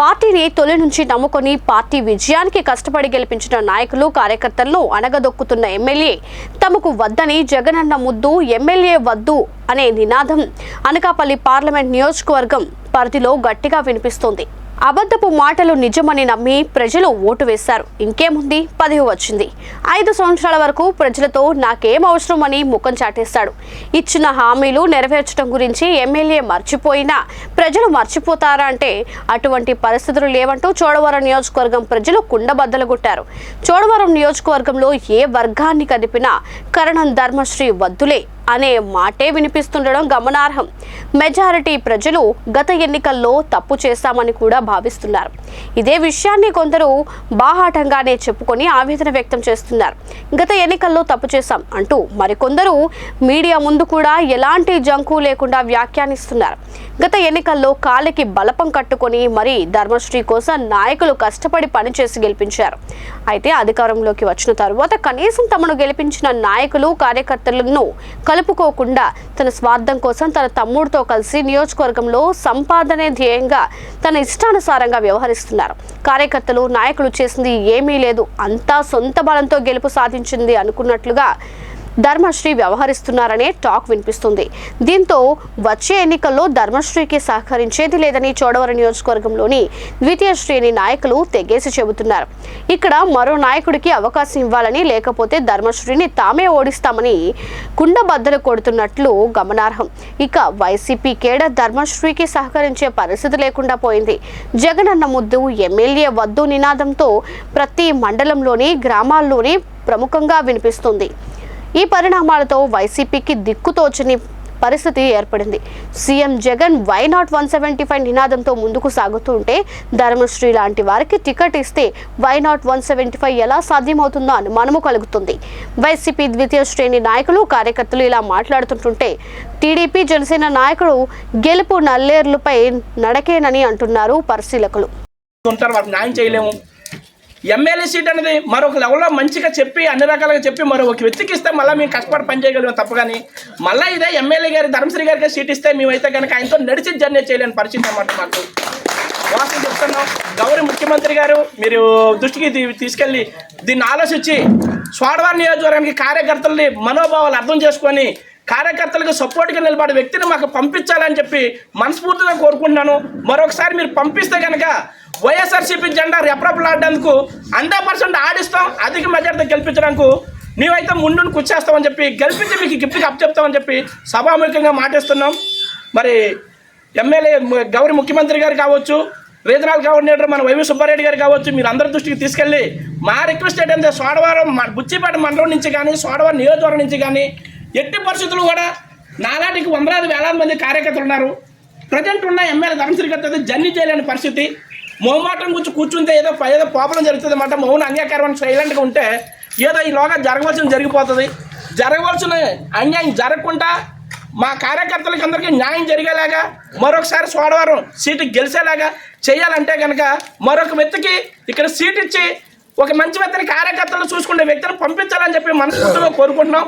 పార్టీని తొలి నుంచి నమ్ముకొని పార్టీ విజయానికి కష్టపడి గెలిపించిన నాయకులు కార్యకర్తలను అణగదొక్కుతున్న ఎమ్మెల్యే తమకు వద్దని జగనన్న ముద్దు ఎమ్మెల్యే వద్దు అనే నినాదం అనకాపల్లి పార్లమెంట్ నియోజకవర్గం పరిధిలో గట్టిగా వినిపిస్తోంది. అబద్ధపు మాటలు నిజమని నమ్మి ప్రజలు ఓటు వేశారు. ఇంకేముంది? పదవి వచ్చింది. ఐదు సంవత్సరాల వరకు ప్రజలతో నాకేం అవసరం అని ముఖం చాటేశాడు. ఇచ్చిన హామీలు నెరవేర్చడం గురించి ఎమ్మెల్యే మర్చిపోయినా ప్రజలు మర్చిపోతారా అంటే అటువంటి పరిస్థితులు లేవంటూ చోడవరం నియోజకవర్గం ప్రజలు కుండబద్దలుగొట్టారు చోడవరం నియోజకవర్గంలో ఏ వర్గాన్ని కదిపినా కరణం ధర్మశ్రీ వద్దులే. అనే మాటే వినిపిస్తుండడం గమనార్హం. మెజారిటీ ప్రజలు గత ఎన్నికల్లో తప్పు చేశామని కూడా భావిస్తున్నారు. ఇదే విషయాన్ని కొందరు బాహాటంగానే చెప్పుకొని ఆవేదన వ్యక్తం చేస్తున్నారు. గత ఎన్నికల్లో తప్పు చేశాం అంటూ మరికొందరు మీడియా ముందు కూడా ఎలాంటి జంకు లేకుండా వ్యాఖ్యానిస్తున్నారు. గత ఎన్నికల్లో కాలికి బలపం కట్టుకొని మరి ధర్మశ్రీ కోసం నాయకులు కష్టపడి పనిచేసి గెలిపించారు. అయితే అధికారంలోకి వచ్చిన తరువాత కనీసం తమను గెలిపించిన నాయకులు కార్యకర్తలను కలుపుకోకుండా తన స్వార్థం కోసం తన తమ్ముడితో కలిసి నియోజకవర్గంలో సంపాదనే ధ్యేయంగా తన ఇష్టానుసారంగా వ్యవహరిస్తున్నారు. కార్యకర్తలు నాయకులు చేసింది ఏమీ లేదు. అంతా సొంత బలంతో గెలుపు సాధించింది అనుకున్నట్లుగా ధర్మశ్రీ వ్యవహరిస్తున్నారనే టాక్ వినిపిస్తుంది. దీంతో వచ్చే ఎన్నికల్లో ధర్మశ్రీకి సహకరించేది లేదని చోడవరం నియోజకవర్గంలోని ద్వితీయ శ్రేణి నాయకులు తెగేసి చెబుతున్నారు. ఇక్కడ మరో నాయకుడికి అవకాశం ఇవ్వాలని లేకపోతే ధర్మశ్రీని తామే ఓడిస్తామని కుండబద్దలు కొడుతున్నట్లు గమనార్హం. ఇక వైసీపీ కేడ ధర్మశ్రీకి సహకరించే పరిస్థితి లేకుండా పోయింది. జగనన్న ముద్దు ఎమ్మెల్యే వద్దు నినాదంతో ప్రతి మండలంలోని గ్రామాల్లోని ప్రముఖంగా వినిపిస్తుంది. ఈ పరిణామాలతో వైసీపీకి దిక్కుతోచని పరిస్థితి ఏర్పడింది. CM Jagan why not one seventy five నినాదంతో ముందుకు సాగుతుంటే ధర్మశ్రీ లాంటి వారికి టికెట్ ఇస్తే why not one seventy five ఎలా సాధ్యమవుతుందో అనుమానము కలుగుతుంది. వైసీపీ ద్వితీయ శ్రేణి నాయకులు కార్యకర్తలు ఇలా మాట్లాడుతుంటుంటే టీడీపీ జనసేన నాయకుడు గెలుపు నల్లేర్లపై నడకేనని అంటున్నారు పరిశీలకులు. న్యాయం చేయలేము. ఎమ్మెల్యే సీట్ అనేది మరొక లెవెల్లో మంచిగా చెప్పి అన్ని రకాలుగా చెప్పి మరో ఒక వ్యక్తికి ఇస్తే మళ్ళీ మేము కష్టపడి పని చేయగలిగాం తప్ప కానీ మళ్ళీ ఇదే ఎమ్మెల్యే గారి ధర్మశ్రీ గారికి సీట్ ఇస్తే మేమైతే కనుక ఆయనతో నడిచి జర్నీ చేయలేని పరిస్థితి అన్నమాట మాకు. వాస్తవం చెప్తున్నాం. గౌరవ ముఖ్యమంత్రి గారు మీరు దృష్టికి తీసుకెళ్ళి దీన్ని ఆలోచించి స్వాడవారి నియోజకవర్గానికి కార్యకర్తలని మనోభావాలు అర్థం చేసుకొని కార్యకర్తలకు సపోర్ట్గా నిలబడే వ్యక్తిని మాకు పంపించాలని చెప్పి మనస్ఫూర్తిగా కోరుకుంటున్నాను. మరొకసారి మీరు పంపిస్తే కనుక వైఎస్ఆర్సీపీ జెండా రెప్రపలాడేందుకు హండ్రెడ్ పర్సెంట్ ఆడిస్తాం అధిక మెజార్టీ గెలిపించడానికి. నీవైతే ముందు కూర్చేస్తామని చెప్పి గెలిపించి మీకు గిఫ్ట్కి అప్పచెప్తామని చెప్పి సభాముఖంగా మాటిస్తున్నాం. మరి ఎమ్మెల్యే గౌరీ ముఖ్యమంత్రి గారు కావచ్చు రీజనల్ కోఆర్డినేటర్ మన వైవి సుబ్బారెడ్డి గారు కావచ్చు మీరు అందరి దృష్టికి తీసుకెళ్ళి మా రిక్వెస్ట్ ఏంటంటే సోడవరం మా బుచ్చిపేట మండలం నుంచి కానీ సోడవరం నియోజకవర్గం నుంచి కానీ ఎట్టి పరిస్థితులు కూడా నాలాటికి వందలాది వేలాది మంది కార్యకర్తలు ఉన్నారు. ప్రజెంట్ ఉన్న ఎమ్మెల్యే ధర్మశ్రీ గారితో జర్నీ చేయలేని పరిస్థితి. మొహమాటం గురించి కూర్చుంటే ఏదో ఏదో పాపలం జరుగుతుంది అన్నమాట మౌన అంగీకారం సైలెంట్గా ఉంటే ఏదో ఈలోగా జరగవలసిన జరిగిపోతుంది. జరగవలసిన అన్యాయం జరగకుండా మా కార్యకర్తలకి అందరికీ న్యాయం జరిగేలాగా మరొకసారి సోడవరం సీటు గెలిచేలాగా చేయాలంటే కనుక మరొక వ్యక్తికి ఇక్కడ సీట్ ఇచ్చి ఒక మంచి వ్యక్తిని కార్యకర్తలు చూసుకునే వ్యక్తిని పంపించాలని చెప్పి మనస్ఫూర్తిగా కోరుకుంటున్నాం.